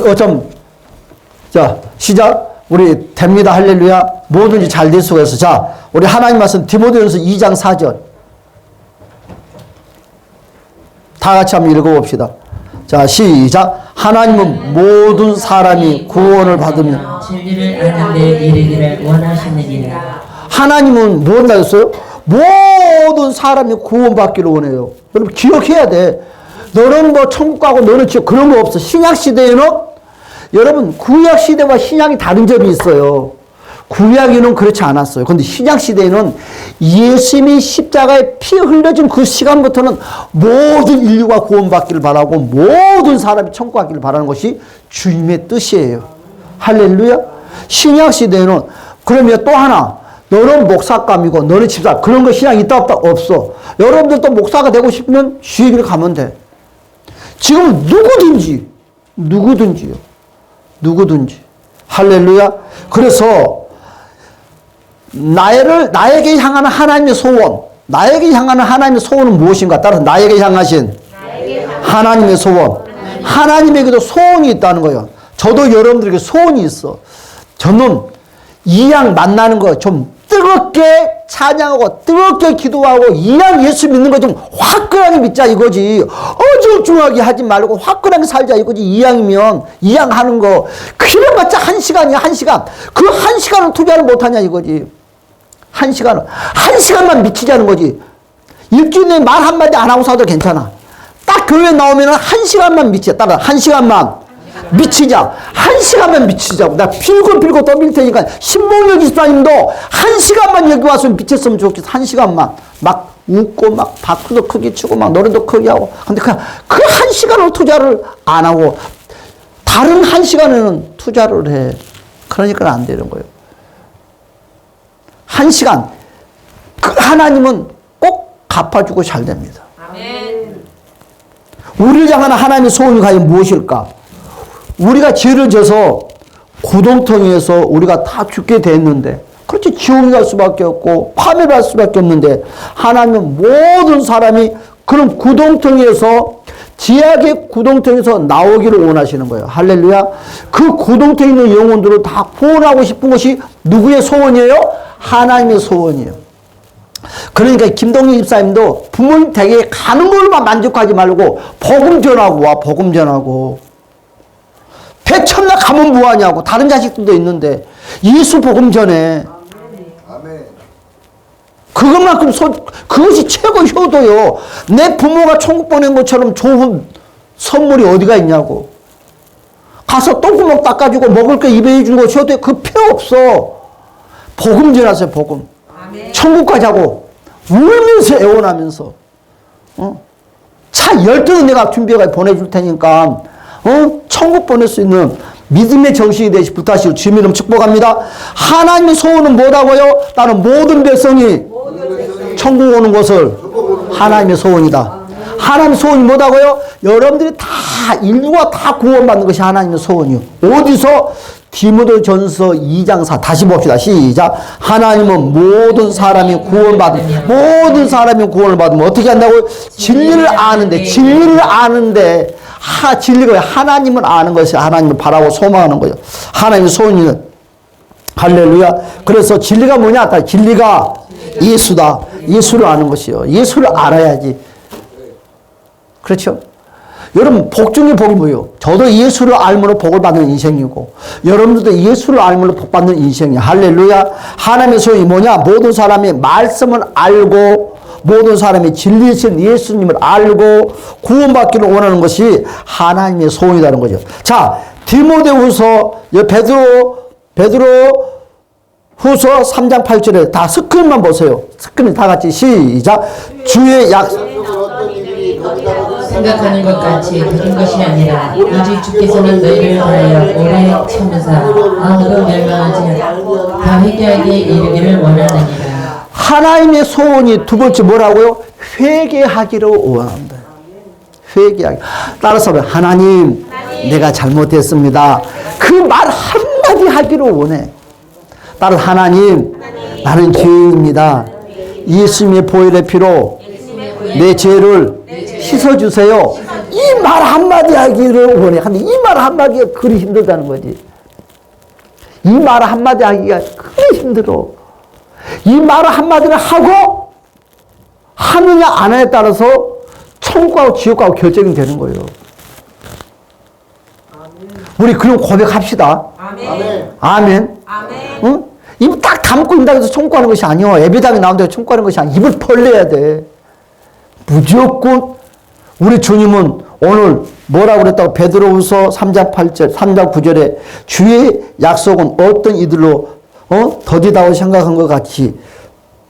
어, 좀, 자, 시작. 우리 됩니다. 할렐루야. 뭐든지 잘 될 수가 있어. 자, 우리 하나님 말씀 디모데전서 2장 4절. 다 같이 한번 읽어봅시다. 자, 시작. 하나님은 모든 사람이 구원을 받으며 진리를 아는 데 이르기를 원하시느니라. 하나님은 무엇 하셨어요? 모든 사람이 구원받기를 원해요. 여러분 기억해야 돼. 너는 뭐 천국 가고 너는 지옥 그런 거 없어. 신약 시대에는 여러분 구약 시대와 신약이 다른 점이 있어요. 구약에는 그렇지 않았어요. 근데 신약 시대에는 예수님이 십자가에 피 흘려진 그 시간부터는 모든 인류가 구원받기를 바라고 모든 사람이 천국 가기를 바라는 것이 주님의 뜻이에요. 할렐루야. 신약 시대에는 그러면 또 하나 너는 목사감이고 너는 집사 그런 거 신앙 있다 없다 없어. 여러분들도 목사가 되고 싶으면 주의 길을 가면 돼. 지금 누구든지 누구든지요. 누구든지 할렐루야. 그래서 나를 나에게 향하는 하나님의 소원, 나에게 향하는 하나님의 소원은 무엇인가? 따라서 나에게 향하신 하나님의 소원. 하나님에게도 소원이 있다는 거예요. 저도 여러분들에게 소원이 있어. 저는 이양 만나는 거 좀 뜨겁게 찬양하고 뜨겁게 기도하고 이양 예수 믿는 거 좀 화끈하게 믿자 이거지. 어중중하게 하지 말고 화끈하게 살자 이거지. 이 양이면 이양 하는 거 그래봤자 한 시간이야 한 시간. 그 한 시간을 투자를 못하냐 이거지. 한 시간을 한 시간만 미치자는 거지. 일주일에 말 한마디 안 하고 사도 괜찮아. 딱 교회 나오면 한 시간만 미치자. 따라 한 시간만 미치자. 한 시간만 미치자고. 나 빌고 빌고 떠밀 테니까 신봉혁 기사님도 한 시간만 여기 와서 미쳤으면 좋겠어. 한 시간만. 막 웃고 막 박수도 크게 치고 막 노래도 크게 하고. 근데 그 한 시간을 투자를 안 하고 다른 한 시간에는 투자를 해. 그러니까 안 되는 거예요. 한 시간. 그 하나님은 꼭 갚아주고 잘 됩니다. 우리를 향한 하나님의 소원이 과연 무엇일까? 우리가 죄를 져서 구동통에서 우리가 다 죽게 됐는데, 그렇지, 지옥에 갈 수밖에 없고, 파멸할 수밖에 없는데, 하나님은 모든 사람이 그런 구동통에서, 지약의 구동통에서 나오기를 원하시는 거예요. 할렐루야. 그 구동통에 있는 영혼들을 다 구원하고 싶은 것이 누구의 소원이에요? 하나님의 소원이에요. 그러니까 김동희 집사님도 부모님 댁에 가는 걸로만 만족하지 말고 복음 전하고 와 복음 전하고 배천나 가면 뭐하냐고. 다른 자식들도 있는데. 예수 복음 아멘. 그것만큼 소, 그것이 최고 효도요. 내 부모가 천국 보낸 것처럼 좋은 선물이 어디가 있냐고. 가서 똥구멍 닦아주고 먹을 거 입에 해주는 거 효도에 그 필요 없어. 복음 전하세요 복음. 천국 가자고 울면서 애원하면서. 어? 차 열두는 내가 준비해 보내줄 테니까 어? 천국 보낼 수 있는 믿음의 정신이 되시 부탁시고 주민을 축복합니다. 하나님의 소원은 뭐라고요? 나는 모든 백성이 천국 오는 것을 하나님의 소원이다. 하나님의 소원이 뭐다고요? 여러분들이 다 인류가 다 구원받는 것이 하나님의 소원이요. 어디서 디모데 전서 2장 4 다시 봅시다. 시작. 하나님은 모든 사람이 구원받은 모든 사람이 구원을 받으면 어떻게 한다고요? 진리를 아는데 진리를 아는데 하 진리가 하나님을 아는 것이 하나님을 바라고 소망하는 거예요. 하나님의 소원이는 할렐루야. 그래서 진리가 뭐냐? 다 진리가 예수다. 예수를 아는 것이요. 예수를 알아야지. 그렇죠? 여러분 복 중에 복이 뭐예요? 저도 예수를 알므로 복을 받는 인생이고 여러분들도 예수를 알므로 복 받는 인생이야. 할렐루야. 하나님의 소원이 뭐냐? 모든 사람이 말씀을 알고 모든 사람이 진리신 예수님을 알고 구원받기를 원하는 것이 하나님의 소원이라는 거죠. 자, 디모데후서 베드로 베드로 후서 3장 8절에 다 스크린만 보세요. 스크린 다 같이 시작. 주의 약 생각하는 것 같이 다른 것이 아니라 오직 주께서는 너희를 하여 오래 참으사 아무도 멸망하지 않고 다 회개하게 이르기를 원하느니라. 하나님의 소원이 두 번째 뭐라고요? 회개하기를 원한다. 회개하기. 따라서 하나님, 내가 잘못했습니다. 그 말 한마디 하기를 원해. 따라 하나님, 나는 죄인입니다. 예수님의 보혈의 피로 내 죄를 씻어주세요. 이 말 한마디 하기를 원해. 근데 이 말 한마디가 그리 힘들다는 거지. 이 말 한마디 하기가 그리 힘들어. 이말 한마디를 하고 하느냐 안 하냐에 따라서 천국하고 지옥하고 결정이 되는 거예요. 우리 그럼 고백합시다. 아멘. 아멘. 응? 입딱 담고 있다고 해서 청구하는 것이 아니요. 예배당에 나온다고 청구하는 것이 아니야. 입을 벌려야 돼. 무조건 우리 주님은 오늘 뭐라고 그랬다고 베드로후서 3장 8절, 3장 9절에 주의 약속은 어떤 이들로 어? 더디다고 생각한 것 같이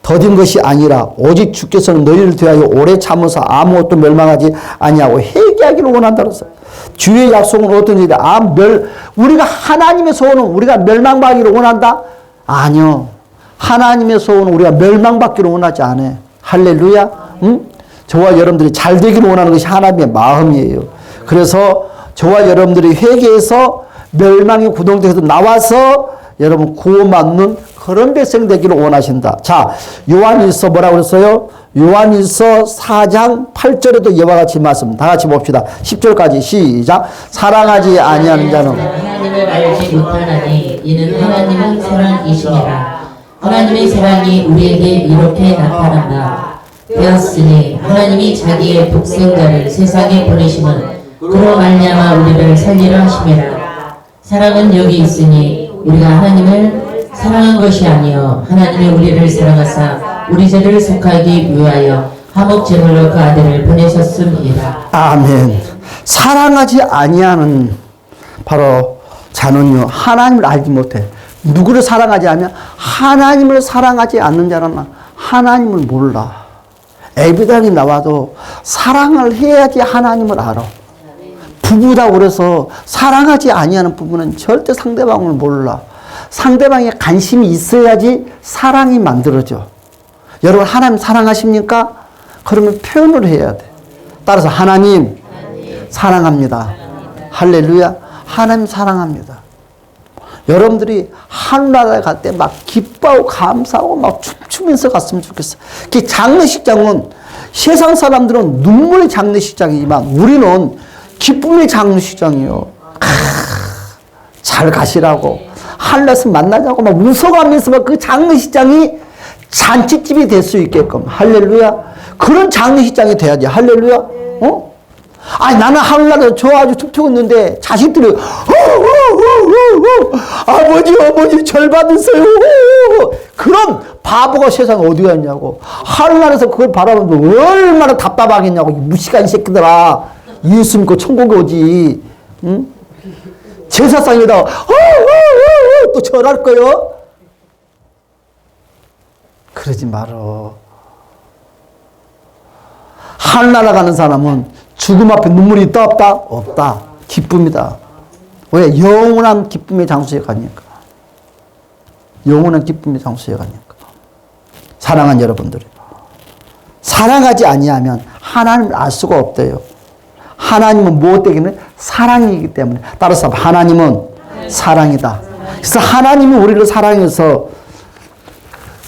더딘 것이 아니라 오직 주께서는 너희를 대하여 오래 참으사 아무것도 멸망하지 아니하고 회개하기를 원한다 그랬어요. 주의 약속은 어떤 일이다. 아, 멸, 우리가 하나님의 소원은 우리가 멸망받기를 원한다? 아니요. 하나님의 소원은 우리가 멸망받기를 원하지 않아요. 할렐루야. 응? 저와 여러분들이 잘 되기를 원하는 것이 하나님의 마음이에요. 그래서 저와 여러분들이 회개해서 멸망의 구동대에서 나와서 여러분 구원받는 그런 백성 되기를 원하신다. 자, 요한일서 뭐라고 그랬어요? 요한일서 4장 8절에도 이와 같이 말씀 다 같이 봅시다. 10절까지 시작. 사랑하지 아니하는 자는 하나님을 알지 못하나니 이는 하나님은 사랑이시니라 하나님의 사랑이 우리에게 이렇게 나타난다 되었으니 하나님이 자기의 독생자를 세상에 보내심은 그로 말미암아 우리를 살리려 하심이라 사랑은 여기 있으니 우리가 하나님을 사랑한 것이 아니요 하나님이 우리를 사랑하사 우리 죄를 속하기 위하여 화목 제물로 그 아들을 보내셨음이라 아멘. 사랑하지 아니하는 바로 자는요 하나님을 알지 못해. 누구를 사랑하지 않냐? 하나님을 사랑하지 않는 자는 하나님을 몰라. 에비당이 나와도 사랑을 해야지 하나님을 알아. 부부다 그래서 사랑하지 아니하는 부부는 절대 상대방을 몰라. 상대방에 관심이 있어야지 사랑이 만들어져. 여러분 하나님 사랑하십니까? 그러면 표현을 해야 돼. 따라서 하나님 사랑합니다. 할렐루야. 하나님 사랑합니다. 여러분들이 하늘나라에 갈 때 막 기뻐하고 감사하고 막 춤추면서 갔으면 좋겠어. 그 장례식장은 세상 사람들은 눈물의 장례식장이지만 우리는 기쁨의 장례식장이요. 아, 잘 가시라고 하늘에서 만나자고 막 웃어가면서 막 그 장례식장이 잔치집이 될 수 있게끔 할렐루야. 그런 장례식장이 돼야지 할렐루야. 어? 아니 나는 하늘나라 좋아가지고 툭툭 있는데 자식들이 어, 어, 어, 어, 아버지 어머니 절 받으세요 어, 어. 그런 바보가 세상에 어디가 있냐고 하늘나라에서 그걸 바라보면 얼마나 답답하겠냐고 이 무식한 새끼들아 예수 믿고 천국에 오지 응? 제사상에다가 어, 어, 어, 어, 또 절할 거요 그러지 말어 하늘나라 가는 사람은 죽음 앞에 눈물이 있다 없다? 없다. 기쁨이다. 왜? 영원한 기쁨의 장소에 가니까. 영원한 기쁨의 장소에 가니까. 사랑한 여러분들. 사랑하지 아니하면 하나님을 알 수가 없대요. 하나님은 무엇되기는 사랑이기 때문에. 따라서 하나님은 사랑이다. 그래서 하나님이 우리를 사랑해서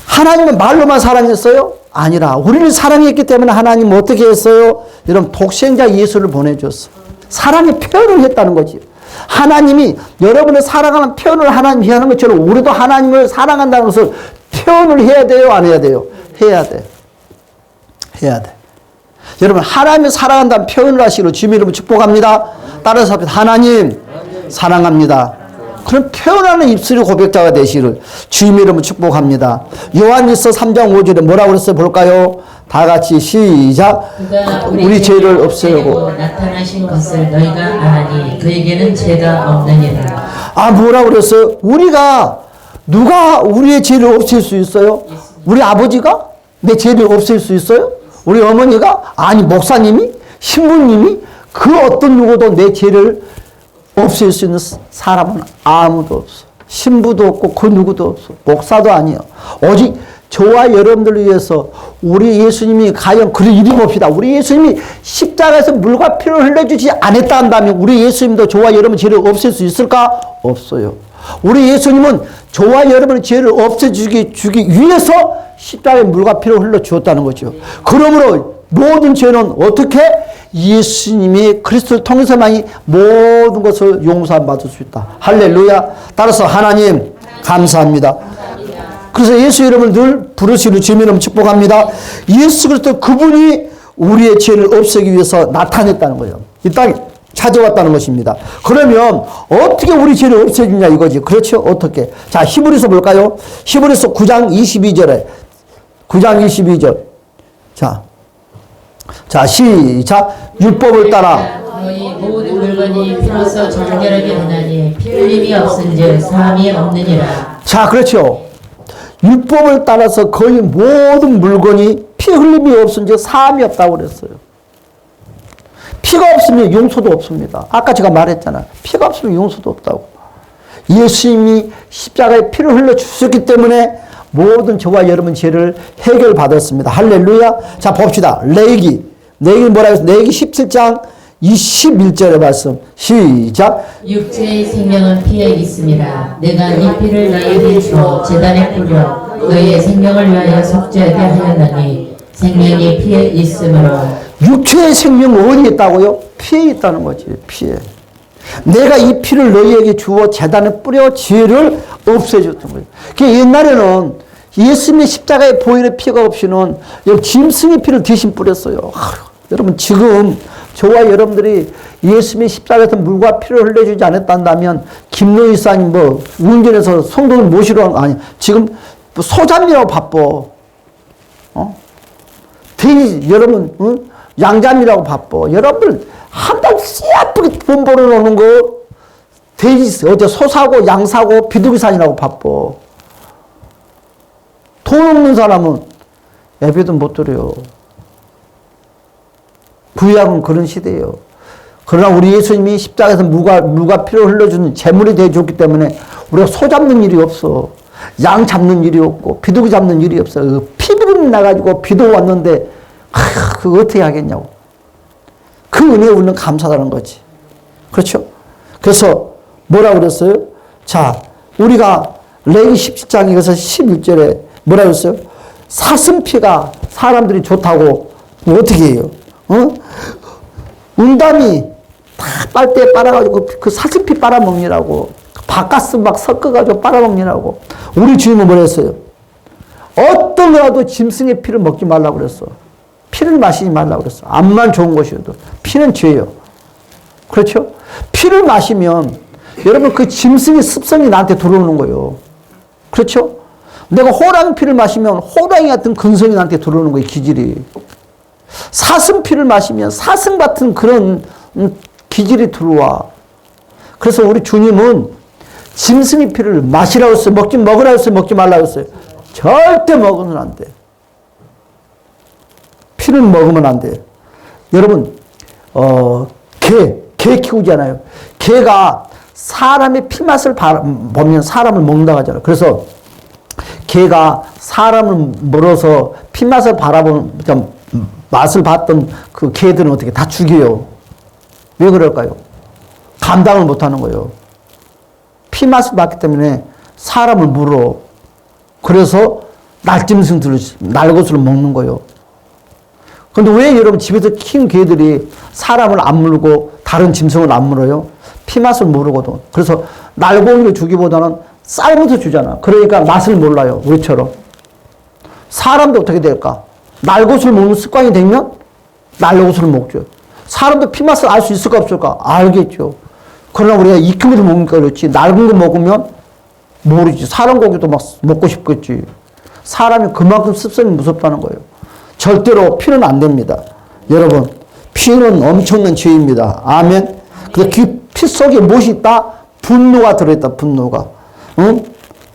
하나님은 말로만 사랑했어요? 아니라 우리를 사랑했기 때문에 하나님은 어떻게 했어요? 이런 독생자 예수를 보내줬어. 사랑의 표현을 했다는 거지. 하나님이 여러분을 사랑하는 표현을 하나님이 하는 것처럼 우리도 하나님을 사랑한다는 것을 표현을 해야 돼요? 안 해야 돼요? 해야 돼. 해야 돼. 여러분 하나님을 사랑한다는 표현을 하시기로 주님 이름을 축복합니다. 따라서 합시다. 하나님 사랑합니다. 그런 표현하는 입술의 고백자가 되시기를 주님 이름을 축복합니다. 요한일서 3장 5절에 뭐라고 그랬어요? 볼까요? 다 같이 시작. 우리 죄를 없애려고. 나타나신 것을 너희가 아나니 그에게는 죄가 없느니라. 아 뭐라고 그랬어요? 우리가 누가 우리의 죄를 없앨 수 있어요? 우리 아버지가 내 죄를 없앨 수 있어요? 우리 어머니가? 아니 목사님이? 신부님이? 그 어떤 누구도 내 죄를 없앨 수 있는 사람은 아무도 없어. 신부도 없고 그 누구도 없어. 목사도 아니요. 오직 저와 여러분들을 위해서 우리 예수님이 과연 그를 이리 봅시다. 우리 예수님이 십자가에서 물과 피를 흘려주지 않았다 한다면 우리 예수님도 저와 여러분 죄를 없앨 수 있을까? 없어요. 우리 예수님은 저와 여러분의 죄를 없애주기 주기 위해서 십자가에 물과 피를 흘려 주었다는 거죠. 그러므로 모든 죄는 어떻게 예수님이 그리스도를 통해서만이 모든 것을 용서함 받을 수 있다. 할렐루야. 따라서 하나님 감사합니다. 그래서 예수 이름을 늘 부르시는 주민을 축복합니다. 예수 그리스도 그분이 우리의 죄를 없애기 위해서 나타냈다는 거예요. 이 땅에 찾아왔다는 것입니다. 그러면 어떻게 우리 죄를 없애주냐 이거지. 그렇죠? 어떻게? 자, 히브리서 볼까요? 히브리서 9장 22절에 9장 22절. 자. 자, 시작. 율법을 따라 너희 모든 물건이 피로써 정결하게 되나니 피 흘림이 없은즉 사함이 없느니라. 자, 그렇죠. 율법을 따라서 거의 모든 물건이 피 흘림이 없은지 사함이 없다고 그랬어요. 피가 없으면 용서도 없습니다. 아까 제가 말했잖아. 피가 없으면 용서도 없다고. 예수님이 십자가에 피를 흘려 주셨기 때문에 모든 저와 여러분 죄를 해결받았습니다. 할렐루야. 자, 봅시다. 레이기. 레이기 뭐라 해서 레이기 17장 21절의 말씀. 시작. 육체의 생명은 피에 있습니다. 내가 이 피를 너희에게 주어 재단에 뿌려 너희의 생명을 위하여 속죄하게 하였나니 생명이 피에 있으므로 육체의 생명은 어디에 있다고요? 피에 있다는 거지, 피에. 내가 이 피를 너희에게 주어 재단에 뿌려 죄를 없애줬던 거예요. 그 옛날에는 예수님의 십자가에 보이는 피가 없이는 짐승의 피를 대신 뿌렸어요. 아휴, 여러분 지금 저와 여러분들이 예수님의 십자가에서 물과 피를 흘려주지 않았다면 김노희 사님 뭐 운전해서 성도를 모시러 간- 아니 지금 뭐 소잡이라고 바빠. 어? 돼지 여러분 응? 양잠이라고 바빠. 여러분 한달 씨아프게 돈 벌어놓는 거 돼지 어제 소 사고 양 사고 비둘기 사느라고 바빠. 돈 없는 사람은 예배도 못 드려요. 구약은 그런 시대예요. 그러나 우리 예수님이 십자가에서 물과, 물과 피를 흘려주는 제물이 되어줬기 때문에 우리가 소 잡는 일이 없어. 양 잡는 일이 없고, 비둘기 잡는 일이 없어. 그 피부름 나가지고 비도 왔는데, 하, 그거 어떻게 하겠냐고. 그 은혜에 우리는 감사하다는 거지. 그렇죠? 그래서 뭐라 그랬어요? 자, 우리가 레기 17장에 가서 11절에 뭐라 그랬어요? 사슴피가 사람들이 좋다고 뭐 어떻게 해요? 어? 은담이 다 빨대에 빨아가지고 그 사슴피 빨아먹느라고 바카스 막 섞어가지고 빨아먹느라고 우리 주님은 뭐라 했어요? 어떤 거라도 짐승의 피를 먹지 말라고 그랬어. 피를 마시지 말라고 그랬어. 암만 좋은 것이어도 피는 죄예요. 그렇죠? 피를 마시면 여러분 그 짐승의 습성이 나한테 들어오는 거예요. 그렇죠? 내가 호랑이 피를 마시면 호랑이 같은 근성이 나한테 들어오는 거예요. 기질이. 사슴 피를 마시면 사슴 같은 그런 음, 기질이 들어와. 그래서 우리 주님은 짐승의 피를 마시라고 했어요. 먹지 먹으라고 했어요. 먹지 말라고 했어요. 절대 먹으면 안 돼. 피를 먹으면 안 돼. 여러분, 어, 개, 개 키우잖아요. 개가 사람의 피 맛을 바- 보면 사람을 먹는다고 하잖아요. 그래서 개가 사람을 물어서 피 맛을 바라보는, 좀 맛을 봤던 그 개들은 어떻게 다 죽여요. 왜 그럴까요? 감당을 못 하는 거예요. 피 맛을 봤기 때문에 사람을 물어. 그래서 날짐승 들을, 날것을 먹는 거예요. 근데 왜 여러분 집에서 키운 개들이 사람을 안 물고 다른 짐승을 안 물어요? 피맛을 모르거든. 그래서 날고기를 주기보다는 삶아서 주잖아. 그러니까 맛을 몰라요. 우리처럼. 사람도 어떻게 될까? 날것을 먹는 습관이 되면 날것을 먹죠. 사람도 피맛을 알 수 있을까 없을까? 알겠죠. 그러나 우리가 익힌 것을 먹으니까 그렇지. 낡은 거 먹으면 모르지. 사람 고기도 막 먹고 싶겠지. 사람이 그만큼 습성이 무섭다는 거예요. 절대로 피는 안 됩니다. 여러분, 피는 엄청난 죄입니다. 아멘. 그피 속에 무엇이 있다? 분노가 들어있다, 분노가. 응?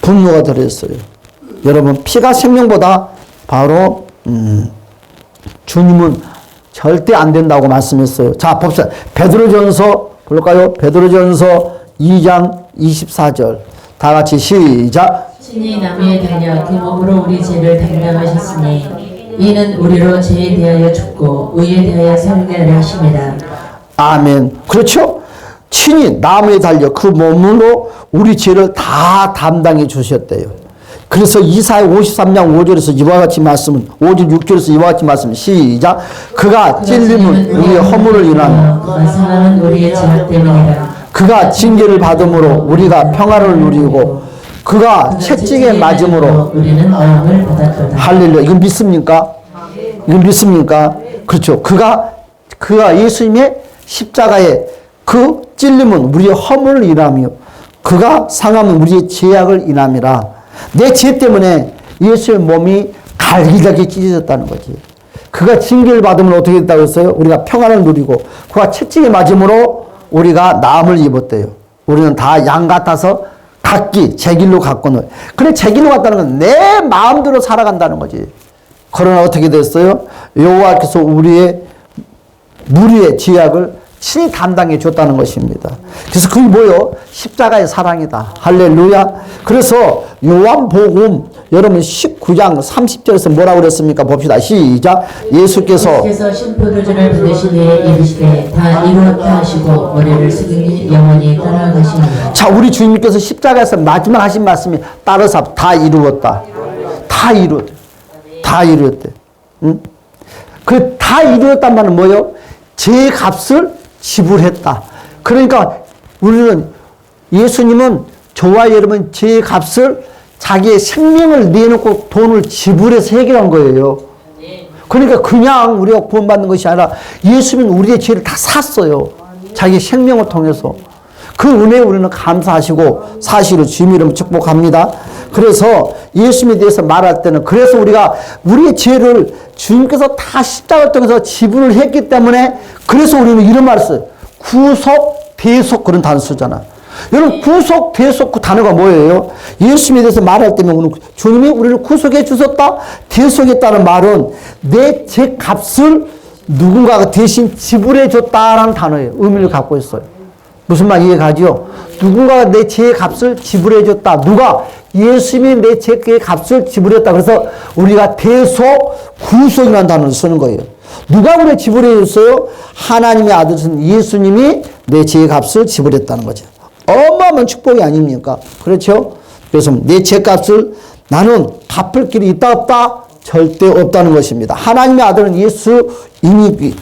분노가 들어있어요. 여러분, 피가 생명보다 바로, 음, 주님은 절대 안 된다고 말씀했어요. 자, 봅시다. 베드로전서 볼까요? 베드로전서 2장 24절. 다 같이 시작. 신이 나무에 달려 그 몸으로 우리 죄를 담당하셨으니 이는 우리로 죄에 대하여 죽고 의에 대하여 살게 하심이라. 아멘. 그렇죠? 친히 나무에 달려 그 몸으로 우리 죄를 다 담당해 주셨대요. 그래서 이사야 53장 5절에서 이와 같이 말씀은 5절 6절에서 이와 같이 말씀 시작 그가 찔림은 우리의 허물을 인하며 그가 징계를 받음으로 우리가 평화를 누리고 그가 채찍에 맞음으로 마음을 받았도다. 할렐루야. 이건 믿습니까? 이건 믿습니까? 그렇죠. 그가 그가 예수님의 십자가에 그 찔림은 우리의 허물을 인하며 그가 상함은 우리의 죄악을 인함이라. 내 죄 때문에 예수의 몸이 갈기갈기 찢어졌다는 거지. 그가 징계를 받으면 어떻게 됐다고 했어요? 우리가 평안을 누리고 그가 채찍에 맞음으로 우리가 나음을 입었대요. 우리는 다 양 같아서 각기 제 길로 갔거늘 그래 제 길로 갔다는 건 내 마음대로 살아간다는 거지 그러나 어떻게 됐어요? 여호와께서 우리의 무리의 지약을 친히 담당해 줬다는 것입니다. 그래서 그게 뭐요? 십자가의 사랑이다. 할렐루야. 그래서 요한복음 여러분 19장 30절에서 뭐라고 그랬습니까? 봅시다. 시작. 예수께서 예수께서 심포도주를 받으신 후에 이르시되 다 이루었다 하시고 머리를 숙이니 영원히 따라가시니라 자, 우리 주님께서 십자가에서 마지막 하신 말씀이 따라서 다 이루었다. 다 이루었다. 다 이루었대. 응? 그다 이루었단 말은 뭐예요? 제 값을 지불했다. 그러니까 우리는 예수님은 저와 여러분 제 값을 자기의 생명을 내놓고 돈을 지불해서 해결한 거예요. 그러니까 그냥 우리가 구원받는 것이 아니라 예수님은 우리의 죄를 다 샀어요. 자기 생명을 통해서. 그 은혜에 우리는 감사하시고 사실을 주님 이름 축복합니다. 그래서 예수님에 대해서 말할 때는 그래서 우리가 우리의 죄를 주님께서 다 십자가 통해서 지불을 했기 때문에 그래서 우리는 이런 말을 써요. 구속, 대속 그런 단어 쓰잖아. 여러분 구속, 대속 그 단어가 뭐예요? 예수님에 대해서 말할 우리는 주님이 우리를 구속해 주셨다, 대속했다는 말은 내죄 값을 누군가가 대신 지불해 줬다라는 단어예요. 의미를 갖고 있어요. 무슨 말 이해가지요? 누군가가 내 죄의 값을 지불해 줬다. 누가? 예수님이 내 죄의 값을 지불했다. 그래서 우리가 대속, 구속이라는 단어를 쓰는 거예요. 누가 우리 지불해 줬어요? 하나님의 아들이신 예수님이 내 죄의 값을 지불했다는 거죠. 어마어마한 축복이 아닙니까? 그렇죠? 그래서 내 죄값을 나는 갚을 길이 있다 없다? 절대 없다는 것입니다. 하나님의 아들은 예수님이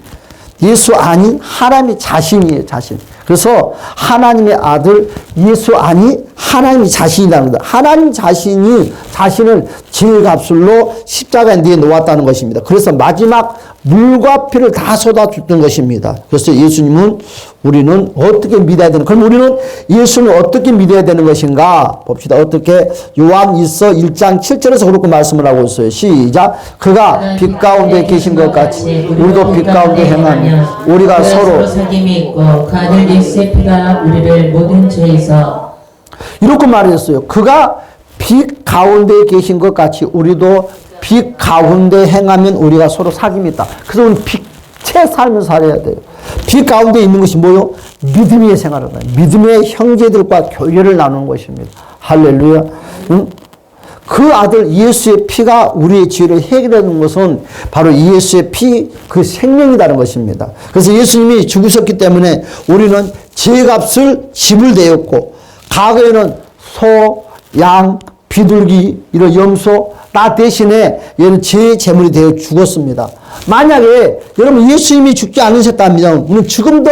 예수 아닌 하나님의 자신이에요, 자신. 그래서 하나님의 아들 예수 아니 하나님의 자신이라는 거다. 하나님 자신이 자신을 죄값으로 십자가에 내어 놓았다는 것입니다. 그래서 마지막 물과 피를 다 쏟아줬던 것입니다. 그래서 예수님은 우리는 어떻게 믿어야 되는, 그럼 우리는 예수를 어떻게 믿어야 되는 것인가? 봅시다. 어떻게 요한 있어 1장 7절에서 그렇게 말씀을 하고 있어요. 시작. 그가 빛 가운데 계신 것 같이 우리도 빛 가운데 행하며 우리가 서로 사귐이 있고 그 아들 예수의 피가 우리를 모든 죄에서 이렇게 말했어요. 그가 빛 가운데 계신 것 같이 우리도 빛 가운데 행하면 우리가 서로 사귐이 있다. 그래서 우리는 빛의 삶을 살아야 돼요. 빛 가운데 있는 것이 뭐요? 믿음의 해요. 믿음의 형제들과 교회를 나누는 것입니다. 할렐루야. 응? 그 아들 예수의 피가 우리의 죄를 해결하는 것은 바로 예수의 피, 그 생명이라는 것입니다. 그래서 예수님이 죽으셨기 때문에 우리는 죄값을 지불되었고, 과거에는 소, 양, 비둘기, 이런 염소, 나 대신에 얘는 죄의 제물이 되어 죽었습니다. 만약에 여러분 예수님이 죽지 않으셨다면, 우리는 지금도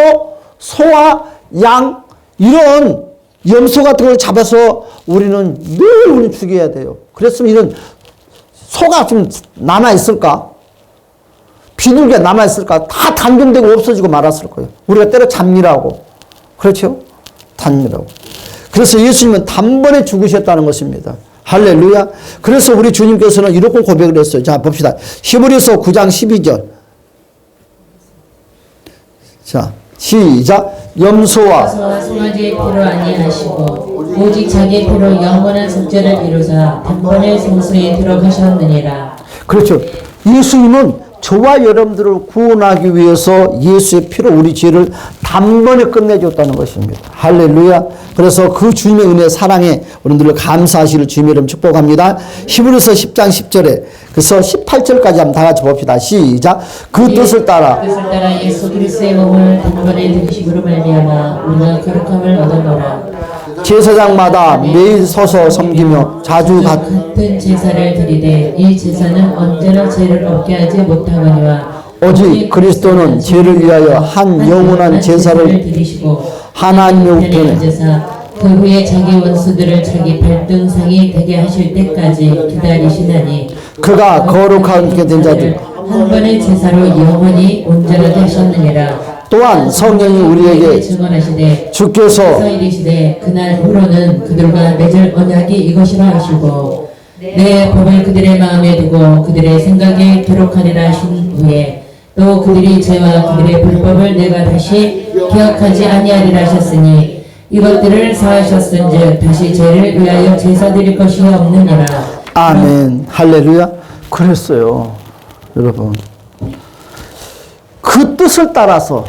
소와 양, 이런 염소 같은 걸 잡아서 우리는 늘 우리 죽여야 돼요. 그랬으면 이런 소가 좀 남아 있을까? 비둘기가 남아 있을까? 다 단종되고 없어지고 말았을 거예요. 우리가 때려 잡니라고. 그렇죠? 단미라고. 그래서 예수님은 단번에 죽으셨다는 것입니다. 할렐루야. 그래서 우리 주님께서는 이렇게 고백을 했어요. 자, 봅시다. 히브리서 9장 12절. 자, 시작. 염소와 소와 송아지의 피로 아니하시고 오직 자기 피로 영원한 속죄를 이루사 단번에 성소에 들어가셨느니라 그렇죠. 예수님은 저와 여러분들을 구원하기 위해서 예수의 피로 우리 죄를 단번에 끝내줬다는 것입니다. 할렐루야. 그래서 그 주님의 은혜, 사랑에 우리들 감사하시를 주님의 이름 축복합니다. 히브리서 10장 10절에 그래서 18절까지 한번 다 같이 봅시다. 시작. 그 뜻을 따라 뜻을 따라 예수 그리스도의 몸을 단번에 들으심으로 말미암아 우리가 거룩함을 얻어노라 제사장마다 매일 서서 섬기며 자주 가, 같은 제사를 드리되 이 제사는 언제나 죄를 없게 하지 못하거니와 오직 그리스도는 죄를 위하여 한 영원한 제사를 드리시고 하나님의 우편에 그 후에 자기 원수들을 자기 발등상이 되게 하실 때까지 기다리시나니 그가 거룩하게 된 자들. 한 번의 제사로 영원히 온전하게 하셨느니라 또한 성령이 우리에게 증언하시되 주께서 이르시되 그날 후로는 그들과 맺을 언약이 이것이라 하시고 내 법을 그들의 마음에 두고 그들의 생각에 기록하리라 하신 후에 또 그들이 죄와 그들의 불법을 내가 다시 기억하지 아니하리라 하셨으니 이것들을 사하셨은즉 다시 죄를 위하여 제사 드릴 것이 없느니라. 아멘. 할렐루야. 그랬어요 여러분. 그 뜻을 따라서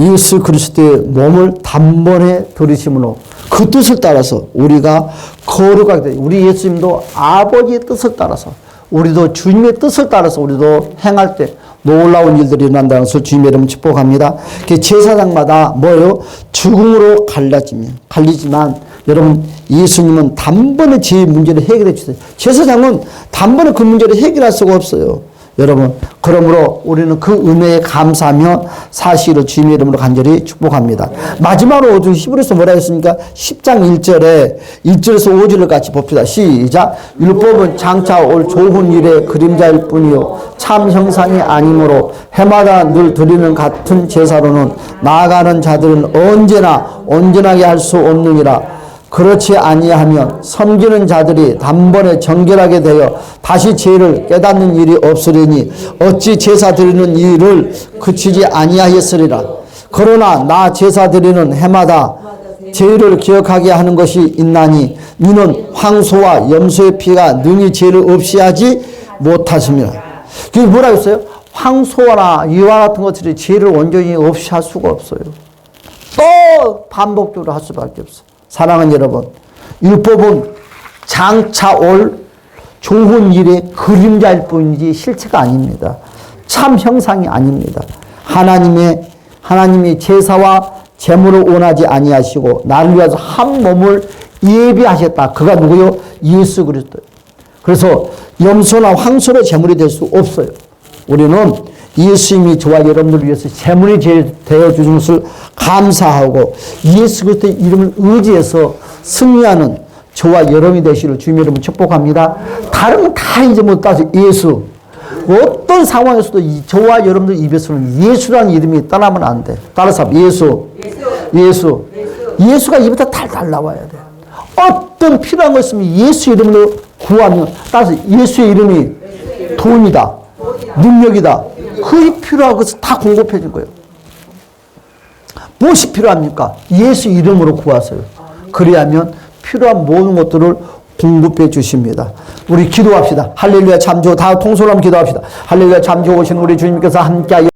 예수 그리스도의 몸을 단번에 들이심으로 그 뜻을 따라서 우리가 거룩하게 돼 우리 예수님도 아버지의 뜻을 따라서 우리도 주님의 뜻을 따라서 우리도 행할 때 놀라운 일들이 일어난다는 것을 주님의 이름 축복합니다. 그 제사장마다 뭐예요? 죽음으로 갈라지면 갈리지만 여러분 예수님은 단번에 제 문제를 해결해 주세요. 제사장은 단번에 그 문제를 해결할 수가 없어요. 여러분 그러므로 우리는 그 은혜에 감사하며 사실을 주님의 이름으로 간절히 축복합니다. 마지막으로 히브리서 뭐라 했습니까? 10장 1절에 1절에서 5절을 같이 봅시다. 시작. 율법은 장차 올 좋은 일의 그림자일 뿐이요 참 형상이 아니므로 해마다 늘 드리는 같은 제사로는 나아가는 자들은 언제나 온전하게 할 수 없느니라. 그렇지 아니하면 섬기는 자들이 단번에 정결하게 되어 다시 죄를 깨닫는 일이 없으리니 어찌 제사 드리는 일을 그치지 아니하였으리라. 그러나 나 제사 드리는 해마다 죄를 기억하게 하는 것이 있나니 이는 황소와 염소의 피가 능히 죄를 없이 하지 못하십니다. 그게 뭐라 했어요? 황소나 이와 같은 것들이 죄를 온전히 없이 할 수가 없어요. 또 반복적으로 할 수밖에 없어. 사랑하는 여러분, 율법은 장차 올 좋은 일의 그림자일 뿐이지 실체가 아닙니다. 참 형상이 아닙니다. 하나님의 하나님이 제사와 제물을 원하지 아니하시고 나를 위해서 한 몸을 예비하셨다. 그가 누구요? 예수 그리스도. 그래서 염소나 황소로 제물이 될 수 없어요. 우리는 예수님이 저와 여러분들을 위해서 제물이 되어 주신 것을 감사하고 예수 그리스도의 이름을 의지해서 승리하는 저와 여러분이 되시를 주님의 이름으로 축복합니다. 다른 건 다 이제 못 따져 예수. 어떤 상황에서도 이 저와 여러분들 입에서는 예수라는 이름이 떠나면 안 돼. 따라서 예수. 예수. 예수가 입에서 달달 나와야 돼. 어떤 필요한 거 있으면 예수 이름으로 구하면 따라서 예수의 이름이 돈이다. 능력이다. 그게 필요한 것을 다 공급해 준 거예요. 무엇이 필요합니까? 예수 이름으로 구하세요. 그리하면 필요한 모든 것들을 공급해 주십니다. 우리 기도합시다. 할렐루야 참 좋. 다 통솔하면 기도합시다. 할렐루야 참 좋으신 우리 주님께서 함께하여